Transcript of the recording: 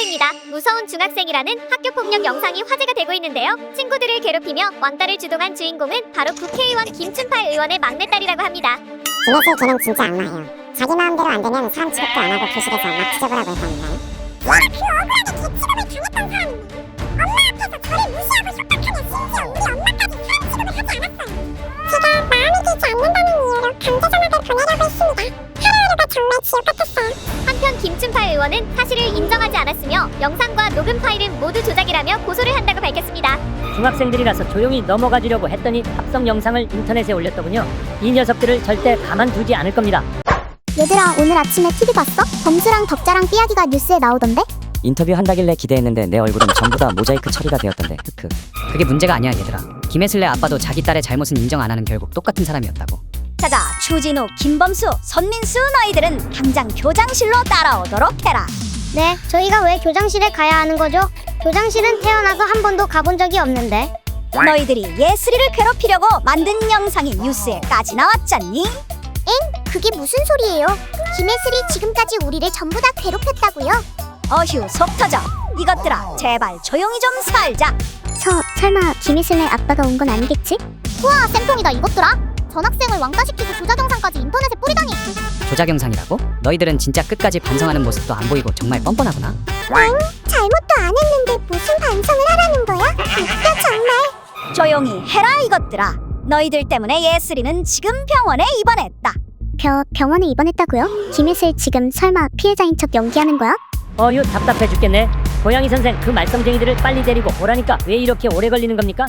속보입니다. 무서운 중학생이라는 학교 폭력 영상이 화제가 되고 있는데요. 친구들을 괴롭히며 왕따를 주동한 주인공은 바로 국회의원 김춘팔 의원의 막내딸이라고 합니다. 김혜슬 걔는 진짜 악마예요. 자기 마음대로 안 되면 사람 취급도 안 하고 교실에서 막 지저분하고 했다니까요. 와, 그 억울하게 개취급을 당했던 사람인데 엄마 앞에서 저를 무시하고 속닥하는 심지어 우리 엄마까지 사람 취급을 하지 않았어요. 제가 마음에 들지 않는다는 이유로 강제 전학을 보내려고 했습니다. 정말 지옥 같았어요. 한편 김춘팔 의원은 사실을 인정하지 않았으며 영상과 녹음 파일은 모두 조작이라며 고소를 한다고 밝혔습니다. 중학생들이라서 조용히 넘어가 주려고 했더니 합성 영상을 인터넷에 올렸더군요. 이 녀석들을 절대 가만두지 않을 겁니다. 얘들아 오늘 아침에 TV 봤어? 범수랑 덕자랑 삐약이가 뉴스에 나오던데? 인터뷰 한다길래 기대했는데 내 얼굴은 전부 다 모자이크 처리가 되었던데 크크 그게 문제가 아니야 얘들아 김혜슬네 아빠도 자기 딸의 잘못은 인정 안 하는 결국 똑같은 사람이었다고 자자 추진우 김범수 선민수 너희들은 당장 교장실로 따라오도록 해라 네, 저희가 왜 교장실에 가야 하는 거죠? 교장실은 태어나서 한 번도 가본 적이 없는데. 너희들이 예슬이를 괴롭히려고 만든 영상이 뉴스에까지 나왔잖니 그게 무슨 소리예요? 김혜슬이 지금까지 우리를 전부 다 괴롭혔다고요? 어휴 속 터져 이것들아 제발 조용히 좀 살자 서, 설마 김혜슬의 아빠가 온 건 아니겠지? 우와, 쌤통이다 이것들아! 전학생을 왕따시키고 조작 영상까지 인터넷에 뿌리다니! 조작 영상이라고? 너희들은 진짜 끝까지 반성하는 모습도 안 보이고 정말 뻔뻔하구나 잘못도 안 했는데 무슨 반성을 하라는 거야? 웃겨 정말! 조용히 해라 이것들아 너희들 때문에 예슬이는 지금 병원에 입원했다 병, 병원에 입원했다고요? 김혜슬 지금 설마 피해자인 척 연기하는 거야? 어휴 답답해 죽겠네. 고양이 선생 그 말썽쟁이들을 빨리 데리고 오라니까 왜 이렇게 오래 걸리는 겁니까?